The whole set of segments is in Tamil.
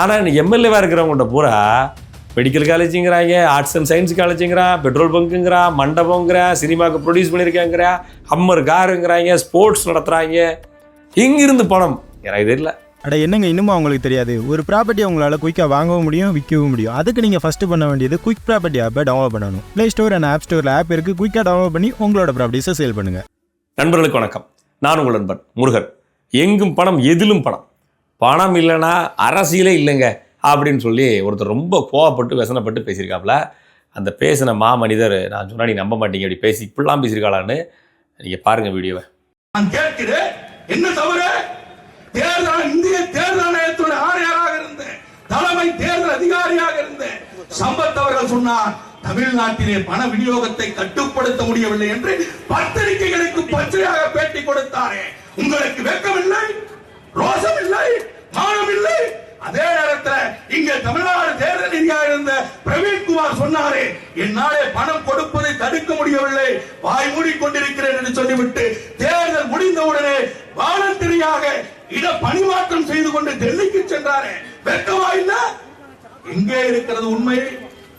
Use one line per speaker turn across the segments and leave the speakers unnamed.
ஆனால் எம்எல்ஏவாக இருக்கிறவங்கள்ட்ட பூரா மெடிக்கல் காலேஜுங்கிறாங்க ஆர்ட்ஸ் அண்ட் சயின்ஸ் காலேஜுங்கிறான் பெட்ரோல் பங்க்குங்கிறான் மண்டபங்கிறான் சினிமாவுக்கு ப்ரொடியூஸ் பண்ணியிருக்காங்கிறா ஹம்மர் காருங்கிறாங்க ஸ்போர்ட்ஸ் நடத்துகிறாங்க இங்கிருந்து பணம்? எனக்கு தெரியல.
அட என்னங்க இன்னும் அவங்களுக்கு தெரியாது? ஒரு ப்ராப்பர்ட்டி உங்களால் குயிக்காக வாங்கவும் முடியும் விற்கவும் முடியும். அதுக்கு நீங்கள் ஃபஸ்ட்டு பண்ண வேண்டியது குயிக் ப்ராப்பர்ட்டி ஆப்பை டவுன்லோட் பண்ணணும். ப்ளே ஸ்டோர் அண்ட் ஆப் ஸ்டோரில் ஆப் இருக்குது குயிக்காக டவுன்லோட் பண்ணி உங்களோட ப்ராப்பர்ட்டிஸை சேல் பண்ணுங்கள்
நண்பர்களுக்கு வணக்கம். நான் உங்கள் நண்பன் முருகன். எங்கும் பணம் எதிலும் பணம். பணம் இல்லைன்னா அரசியலே இல்லைங்க அப்படின்னு சொல்லி ஒருத்தர் ரொம்ப கோவப்பட்டு வசனப்பட்டு பேசியிருக்காப்புல. அந்த பேசின மா மனிதர் நான் சொன்னா நீ நம்ப மாட்டீங்க அப்படி பேசி இப்படிலாம் பேசியிருக்காளான்னு நீங்கள் பாருங்கள் வீடியோவை.
நான் கேட்கிறேன் என்ன தவறு? தேர்தல் இந்திய தேர்தல் ஆணையத்தோட ஆணையராக இருந்தேன். தலைமை தேர்தல் அதிகாரியாக இருந்தேன். சம்பத் அவர்கள் சொன்னார் தமிழ்நாட்டிலே பண விநியோகத்தை கட்டுப்படுத்த முடியவில்லை என்று பத்திரிகைகளுக்கு பச்சையாக பேட்டி கொடுத்தாரே. உங்களுக்கு வெட்கமில்லை ரோசம் இல்லை மானம் இல்லை அதே நேரத்தில் இங்க தமிழ்நாடு தேர்தல் நீதியாக இருந்த பிரவீன்குமார் சொன்னாரே என்னாலே பணம் கொடுப்பதை தடுக்க முடியவில்லை. வாய் மூடிக்கொண்டிருக்கிறேன் என்று சொல்லிவிட்டு தேர்தல் முடிந்தவுடனே வாலண்டரியாக இட பணிமாற்றம் செய்து கொண்டு டெல்லிக்கு சென்றாரே. வெட்கமா இல்ல? எங்கே இருக்கிறது உண்மை.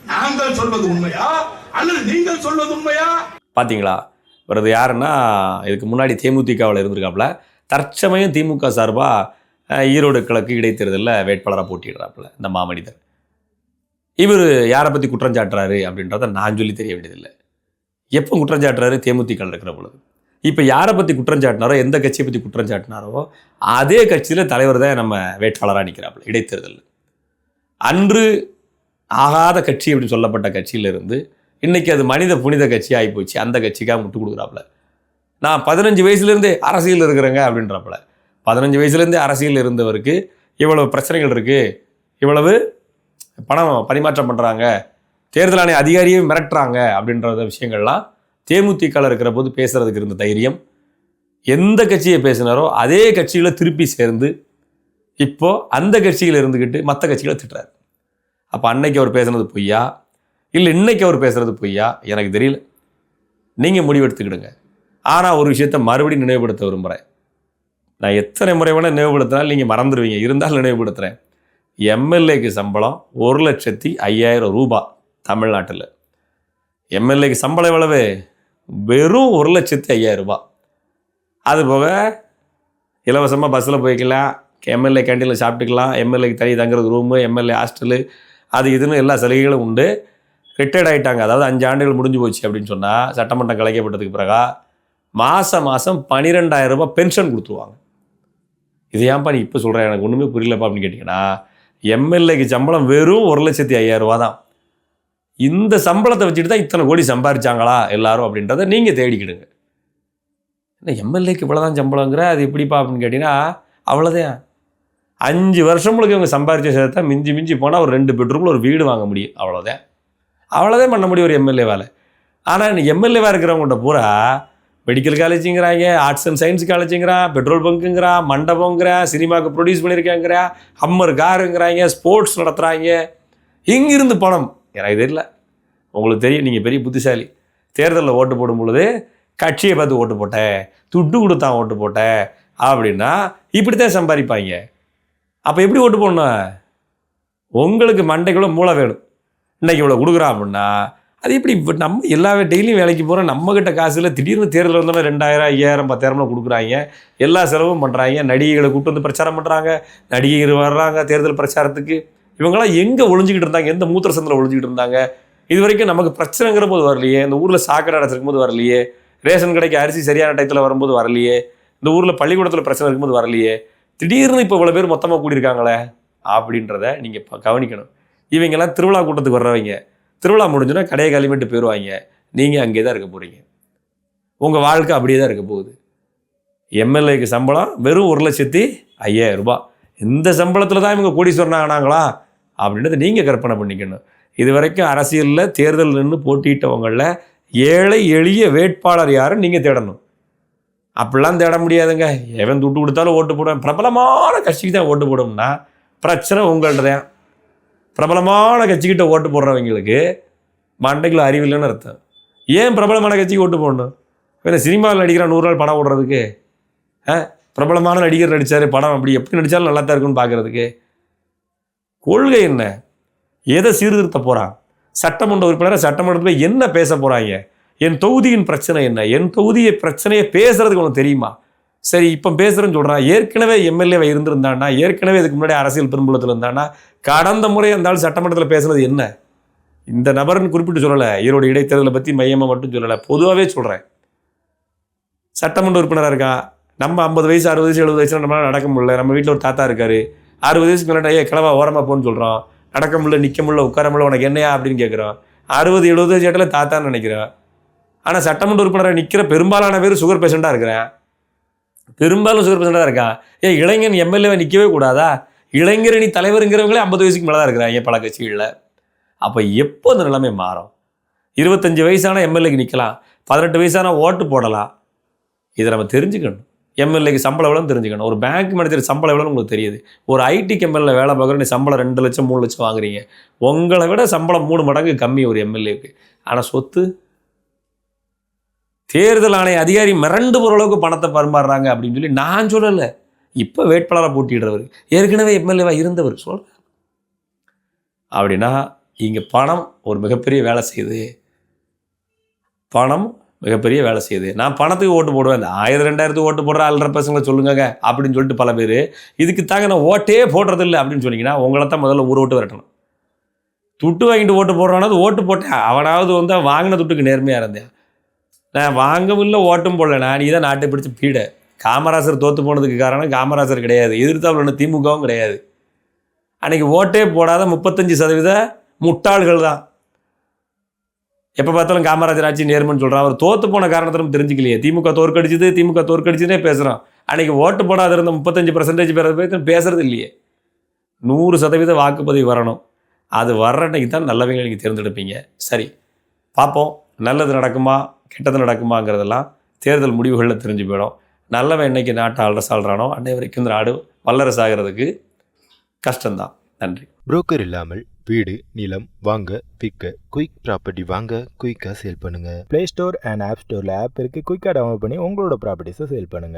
நாங்கள் சொல்வது உண்மையா? அல்லது நீங்கள் சொல்வது உண்மையா?
பாத்தீங்களா? இவரது யாருன்னா இதுக்கு முன்னாடி தேமுதிகவில் இருந்திருக்காப்புல. தற்சமயம் திமுக சார்பாக ஈரோடு கிழக்கு இடைத்தேர்தலில் வேட்பாளராக போட்டிடுறாப்புல இந்த மாமனிதர். இவர் யாரை பற்றி குற்றஞ்சாட்டுறாரு அப்படின்றத நான் சொல்லி தெரிய வேண்டியதில்லை. எப்போ குற்றஞ்சாட்டுறாரு சாட்டுறாரு? இருக்கிற பொழுது. இப்போ யாரை பற்றி குற்றஞ்சாட்டினாரோ எந்த கட்சியை பற்றி குற்றஞ்சாட்டினாரோ அதே கட்சியில் தலைவர் தான் நம்ம வேட்பாளராக நிற்கிறாப்புல இடைத்தேர்தலில். அன்று ஆகாத கட்சி அப்படின்னு சொல்லப்பட்ட கட்சியிலிருந்து இன்னைக்கு அது மனித புனித கட்சி ஆகிப்போச்சு அந்த கட்சிக்காக முட்டு கொடுக்குறாப்புல. நான் பதினஞ்சு வயசுலேருந்தே அரசியல் இருக்கிறேங்க அப்படின்றப்பல. பதினஞ்சு வயசுலேருந்தே அரசியல் இருந்தவருக்கு இவ்வளவு பிரச்சனைகள் இருக்குது இவ்வளவு பணம் பரிமாற்றம் பண்ணுறாங்க தேர்தல் ஆணைய அதிகாரியே மிரட்டுறாங்க அப்படின்ற விஷயங்கள்லாம் தேமுதிகவில் இருக்கிற போது பேசுகிறதுக்கு இருந்த தைரியம். எந்த கட்சியை பேசினாரோ அதே கட்சியில் திருப்பி சேர்ந்து இப்போ அந்த கட்சியில் இருந்துக்கிட்டு மற்ற கட்சிகளை திட்டுறாரு. அப்போ அன்னைக்கு அவர் பேசுனது பொய்யா? இல்லை இன்னைக்கு அவர் பேசுகிறது பொய்யா? எனக்கு தெரியல. நீங்கள் முடிவெடுத்துக்கிடுங்க. ஆனால் ஒரு விஷயத்த மறுபடியும் நினைவுபடுத்த விரும்புகிறேன் நான் எத்தனை முறை வேணால் நினைவுபடுத்தினாலும் நீங்கள் மறந்துடுவீங்க. இருந்தாலும் நினைவுபடுத்துகிறேன் எம்எல்ஏக்கு சம்பளம் ஒரு லட்சத்தி ஐயாயிரம் ரூபா தமிழ்நாட்டில். எம்எல்ஏக்கு சம்பளம் எவ்வளவு வெறும் ஒரு லட்சத்தி ஐயாயிரம் ரூபா அது போக இலவசமாக பஸ்ஸில் போய்க்கலாம் எம்எல்ஏ கேண்டீனில் சாப்பிட்டுக்கலாம் எம்எல்ஏக்கு தனி தங்குறது ரூமு எம்எல்ஏ ஹாஸ்டலு அது இதுன்னு எல்லா சலுகைகளும் உண்டு. ரிட்டையர்ட் ஆகிட்டாங்க அதாவது அஞ்சு ஆண்டுகள் முடிஞ்சு போச்சு அப்படின்னு சொன்னால் சட்டமன்றம் கலைக்கப்பட்டதுக்கு பிறகா மாதம் மாதம் பன்னிரெண்டாயிரம் ரூபாய் பென்ஷன் கொடுத்துருவாங்க. இது ஏன்ப்பா நீ இப்போ சொல்கிறேன் எனக்கு ஒன்றுமே புரியலப்பா அப்படின்னு கேட்டிங்கன்னா எம்எல்ஏக்கு சம்பளம் வெறும் ஒரு லட்சத்தி ஐயாயிரரூவா தான். இந்த சம்பளத்தை வச்சுட்டு தான் இத்தனை கோடி சம்பாரிச்சாங்களா எல்லாரும் அப்படின்றத நீங்கள் தேடிக்கிடுங்க. என்ன எம்எல்ஏக்கு இவ்வளோ தான் சம்பளங்கிற அது எப்படிப்பா அப்படின்னு கேட்டிங்கன்னா அவ்வளோதான் அஞ்சு வருஷங்களுக்கு இவங்க சம்பாரிச்ச சேர்த்தா மிஞ்சி மிஞ்சி போனால் ஒரு ரெண்டு பெட்ரூமில் ஒரு வீடு வாங்க முடியும். அவ்வளோதான் அவ்வளோதான் பண்ண முடியும் ஒரு எம்எல்ஏ வேலை ஆனால் எம்எல்ஏவாக இருக்கிறவங்கள்ட்ட பூரா மெடிக்கல் காலேஜுங்கிறாங்க ஆர்ட்ஸ் அண்ட் சயின்ஸ் காலேஜுங்கிறான் பெட்ரோல் பங்க்குங்கிறான் மண்டபங்கிறான் சினிமாவுக்கு ப்ரொடியூஸ் பண்ணியிருக்காங்கிறா ஹம்மர் காருங்கிறாங்க ஸ்போர்ட்ஸ் நடத்துகிறாங்க எங்கிருந்து பணம். எனக்கு தெரியல. உங்களுக்கு தெரியும் நீங்கள் பெரிய புத்திசாலி. தேர்தலில் ஓட்டு போடும் பொழுது கட்சியை பார்த்து ஓட்டு போட்டேன் துட்டு கொடுத்தான் ஓட்டு போட்டேன் அப்படின்னா இப்படித்தான் சம்பாதிப்பாங்க. அப்போ எப்படி ஓட்டு போடணும்? உங்களுக்கு மண்டைக்குள்ளே மூளை வேணும். இன்றைக்கி இவ்வளோ கொடுக்குறான் அப்படின்னா அது எப்படி இப்போ நம்ம எல்லா டெய்லியும் வேலைக்கு போகிறோம் நம்மக்கிட்ட காசில் திடீர்னு தேர்தல் வந்தோம்னா ரெண்டாயிரம் ஐயாயிரம் பத்தாயிரம்லாம் கொடுக்குறாங்க. எல்லா செலவும் பண்ணுறாங்க நடிகைகளை கூப்பிட்டு வந்து பிரச்சாரம் பண்ணுறாங்க நடிகைகள் வர்றாங்க தேர்தல் பிரச்சாரத்துக்கு. இவங்கெல்லாம் எங்கே ஒழிஞ்சிக்கிட்டு இருந்தாங்க? எந்த மூத்திர சந்தில் ஒழிஞ்சிக்கிட்டு இருந்தாங்க? இது வரைக்கும் நமக்கு பிரச்சனைங்கிற போது வரலையே. இந்த ஊரில் சாக்கடை அடைச்சிருக்கும் போது வரலையே. ரேஷன் கடைக்கு அரிசி சரியான டயத்தில் வரும்போது வரலையே. இந்த ஊரில் பள்ளிக்கூடத்தில் பிரச்சனை இருக்கும்போது வரலையே. திடீர்னு இப்போ இவ்வளோ பேர் மொத்தமாக கூடியிருக்காங்களே? அப்படின்றத நீங்கள் கவனிக்கணும். இவங்கெல்லாம் திருவிழா கூட்டத்துக்கு வர்றவங்க. திருவிழா முடிஞ்சுன்னா கடையை களிமிட்டு போயிடுவாங்க. நீங்கள் அங்கே தான் இருக்க போகிறீங்க உங்கள் வாழ்க்கை அப்படியே தான் இருக்க போகுது. எம்எல்ஏக்கு சம்பளம் வெறும் ஒரு லட்சத்தி ஐயாயிரம் ரூபாய். இந்த சம்பளத்தில் தான் இவங்க கோடீஸ்வரன் ஆனாங்களா? அப்படின்றத நீங்கள் கற்பனை பண்ணிக்கணும். இது வரைக்கும் அரசியலில் தேர்தல் நின்று போட்டியிட்டவங்களில் ஏழை எளிய வேட்பாளர் யாரும் நீங்கள் தேடணும். அப்படிலாம் தேட முடியாதுங்க. எவன் துட்டு கொடுத்தாலும் ஓட்டு போடுவேன். பிரபலமான கட்சிக்கு தான் ஓட்டு போடும்னா பிரச்சனை உங்கள்கிட்ட தான். பிரபலமான கட்சிக்கிட்ட ஓட்டு போடுறவங்களுக்கு மண்டைக்குள்ள அறிவில்லைன்னு அர்த்தம். ஏன் பிரபலமான கட்சிக்கு ஓட்டு போடணும்? வேறு சினிமாவில் நடிக்கிறான் நூறு நாள் படம் ஓடுறதுக்கு ஆ? பிரபலமான நடிகர் நடித்தார் படம் அப்படி எப்படி நடித்தாலும் நல்லா தான் இருக்குன்னு பார்க்குறதுக்கு கொள்கை என்ன? எதை சீர்திருத்த போகிறான் சட்டமன்ற உறுப்பினராக சட்டமன்றத்தில் என்ன பேச போகிறாங்க என் தொகுதியின் பிரச்சனை என்ன? என் தொகுதியை பிரச்சனையை பேசுறதுக்கு உனக்கு தெரியுமா? சரி இப்போ பேசுகிறேன்னு சொல்கிறான் ஏற்கனவே எம்எல்ஏவை இருந்திருந்தான்னா ஏற்கனவே இதுக்கு முன்னாடி அரசியல் பெரும்புலத்தில் இருந்தான்னா கடந்த முறை அந்த ஆள் சட்டமன்றத்தில் பேசுனது என்ன? இந்த நபர்னு குறிப்பிட்டு சொல்லலை. ஈரோடு இடைத்தேர்தலை பற்றி மையமாக மட்டும் சொல்லலை. பொதுவாகவே சொல்கிறேன் சட்டமன்ற உறுப்பினராக இருக்கா? நம்ம ஐம்பது வயசு அறுபது வயசு எழுபது வயசுல நம்மளால் நடக்க முடியல. நம்ம வீட்டில் ஒரு தாத்தா இருக்காரு. அறுபது வயசுக்கு மேலே ஏ கிளவா ஓரமாக போன்னு சொல்கிறோம் நடக்க முடியல நிற்க முடியல உட்கார முடியல உனக்கு என்னையா அப்படின்னு கேட்குறோம் அறுபது எழுபது வயசு இடத்துல தாத்தான்னு நினைக்கிறேன். ஆனால் சட்டமன்ற உறுப்பினராக நிற்கிற பெரும்பாலான பேர் சுகர் பேஷண்ட்டாக இருக்கிறேன். பெரும்பாலும் சுகர் பேஷண்ட்டாக இருக்கான் ஏன் இளைஞன் எம்எல்ஏவை நிற்கவே கூடாதா? இளைஞரணி தலைவருங்கிறவங்களே ஐம்பது வயசுக்கு மேலே தான் இருக்கிறாங்க பல கட்சிகளில் அப்போ எப்போ அந்த நிலைமை மாறும்? இருபத்தஞ்சி வயசான எம்எல்ஏக்கு நிற்கலாம் பதினெட்டு வயசான ஓட்டு போடலாம். இதை நம்ம தெரிஞ்சுக்கணும். எம்எல்ஏக்கு சம்பளம் எவ்வளோன்னு தெரிஞ்சுக்கணும். ஒரு பேங்க் மேனேஜர் சம்பளம் எவ்வளோன்னு உங்களுக்கு தெரியுது. ஒரு ஐடி கம்பெனியில் வேலை பார்க்குற நீ சம்பளம் ரெண்டு லட்சம் மூணு லட்சம் வாங்குறீங்க. உங்களை விட சம்பளம் மூணு மடங்கு கம்மி ஒரு எம்எல்ஏக்கு ஆனால் சொத்து? தேர்தல் ஆணைய அதிகாரி மிரண்டு போகிற அளவுக்கு பணத்தை பரிமாறுறாங்க அப்படின்னு சொல்லி நான் சொல்லலை. இப்போ வேட்பாளராக போட்டிடுறவர் ஏற்கனவே எம்எல்ஏவாக இருந்தவர் சொல்கிறேன் அப்படின்னா இங்கே பணம் ஒரு மிகப்பெரிய வேலை செய்யுது. பணம் மிகப்பெரிய வேலை செய்யுது. நான் பணத்துக்கு ஓட்டு போடுவேன். இந்த ஆயிரம் ரெண்டாயிரத்துக்கு ஓட்டு போடுற அல்ற பசங்களை சொல்லுங்க அப்படின்னு சொல்லிட்டு பல பேர் இதுக்கு தாங்க நான் ஓட்டே போடுறது இல்லை அப்படின்னு சொன்னீங்கன்னா உங்களை தான் முதல்ல ஊர் ஓட்டு வரட்டணும். துட்டு வாங்கிட்டு ஓட்டு போடுறானது ஓட்டு போட்டேன். அவனாவது வந்து வாங்கின துட்டுக்கு நேர்மையாக இருந்தேன். நான் வாங்கவும் இல்லை ஓட்டும் போடல. நான் நீ தான் நாட்டை பிடிச்சி பீட. காமராசர் தோற்று போனதுக்கு காரணம் காமராசர் கிடையாது. எதிர்த்தாப்புல திமுகவும் கிடையாது. அன்றைக்கி ஓட்டே போடாத முப்பத்தஞ்சு சதவீத முட்டாள்கள் தான். எப்போ பார்த்தாலும் காமராஜர் ஆட்சி நேர்மன் சொல்கிறான் அவர் தோற்று போன காரணத்தை நம்ம தெரிஞ்சுக்கலையே. திமுக தோற்கடிச்சது திமுக தோற்கடிச்சுனே பேசுகிறான் அன்றைக்கி ஓட்டு போடாத இருந்த முப்பத்தஞ்சு பர்சன்டேஜ் பேர் பேசுகிறது பேசுறது இல்லையே. நூறு சதவீத வாக்குப்பதிவு வரணும். அது வர்ற அன்னைக்கு தான் நல்லவங்களை நீங்கள் தேர்ந்தெடுப்பீங்க. சரி பார்ப்போம். நல்லது நடக்குமா? கெட்டது நடக்குமாங்கிறதெல்லாம் தேர்தல் முடிவுகளில் தெரிஞ்சு போயிடும். நல்லவன் என்னைக்கு நாட்டை அல்ரஸ் ஆள்றானோ அன்னை வரைக்கும் இந்த நாடு வல்லரசு ஆகிறதுக்கு கஷ்டம்தான். நன்றி.
புரோக்கர் இல்லாமல் வீடு நிலம் வாங்க விற்க குயிக் ப்ராப்பர்ட்டி வாங்க குயிக்காக சேல் பண்ணுங்க.
ப்ளே ஸ்டோர் அண்ட் ஆப் ஸ்டோரில் ஆப் இருக்குது குயிக்காக டவுன்லோட் பண்ணி உங்களோட ப்ராப்பர்ட்டிஸை சேல் பண்ணுங்கள்